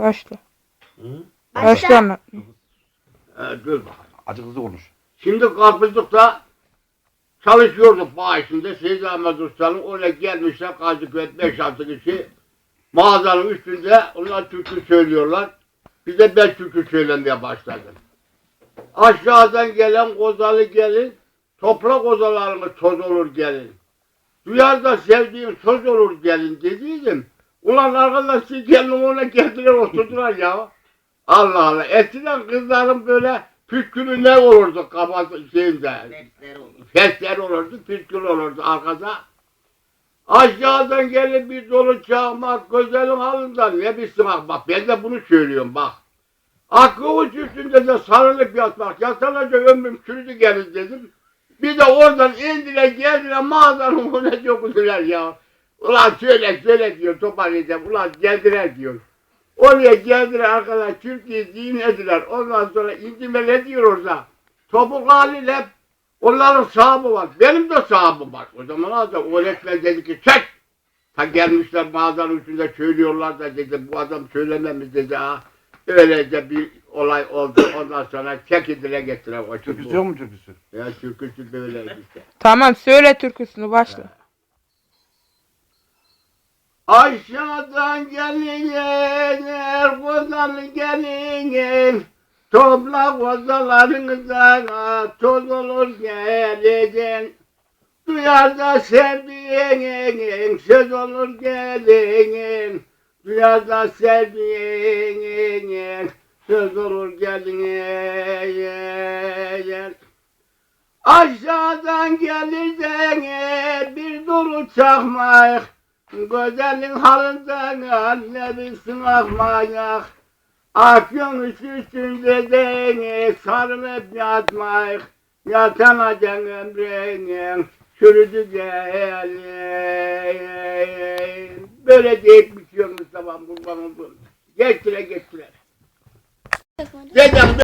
Başla. Hı? Başla anlat. Ee, dur bakalım. Acı hızlı konuş. Şimdi karpuzlukta çalışıyorduk bağışında Seyit Ahmet Usta'nın oraya gelmişler Kadıköy 5-6 kişi mağazanın üstünde onlar türkü söylüyorlar. Biz de ben türkü söylemeye başladım. Aşağıdan gelen kozalı gelin, toprak kozalarını toz olur gelin. Duyarda sevdiğim söz olur gelin dediydim. Ulan arkadaş siz gelin ona geldiler oturdular ya. Allah Allah. Eskiden kızların böyle püskülü ne olurdu kafası şeyinde. Fesler olurdu, püskül olurdu arkada. Aşağıdan gelip bir dolu çağmak güzelin halından ne bilsin bak, bak ben de bunu söylüyorum bak. Akıvuç üstünde de sarılıp yatmak, yatılınca ömrüm çürüdü gelir dedim. Bir de oradan indiler geldiler mağazanın önüne dokudular ya. Ulan söyle söyle diyor toparlayacağım. Ulan geldiler diyor. Oraya geldiler arkadaş Türkiye dinlediler. Ondan sonra indimele diyor orada. Topuk haliyle onların sahibi var. Benim de sahibim var. O zaman da öğretmen dedi ki çek. Ta gelmişler mağazanın üstünde söylüyorlar da dedi bu adam söylememiz dedi ha. Öylece bir olay oldu. Ondan sonra çekildiler getiren o Türküsü yok mu türküsü? Ya türküsü böyle işte. Tamam söyle türküsünü başla. Aşağıdan gelinler, kozalı gelin, topla kozalarınıza toz olur gelin. Duyar da sevdiğin söz olur gelin. Duyar da sevdiğin söz olur gelin. Aşağıdan gelir de bir dolu çakmak. Güzelin halinden ne bilsin akmayak. Akıyormuş üstünde de sarılıp yatmak. Yatamayacaksın ömrünün çürüdü gelin. Böyle deyip bitiyor Mustafa kurban oldum. Geçtire geçtire. Dedem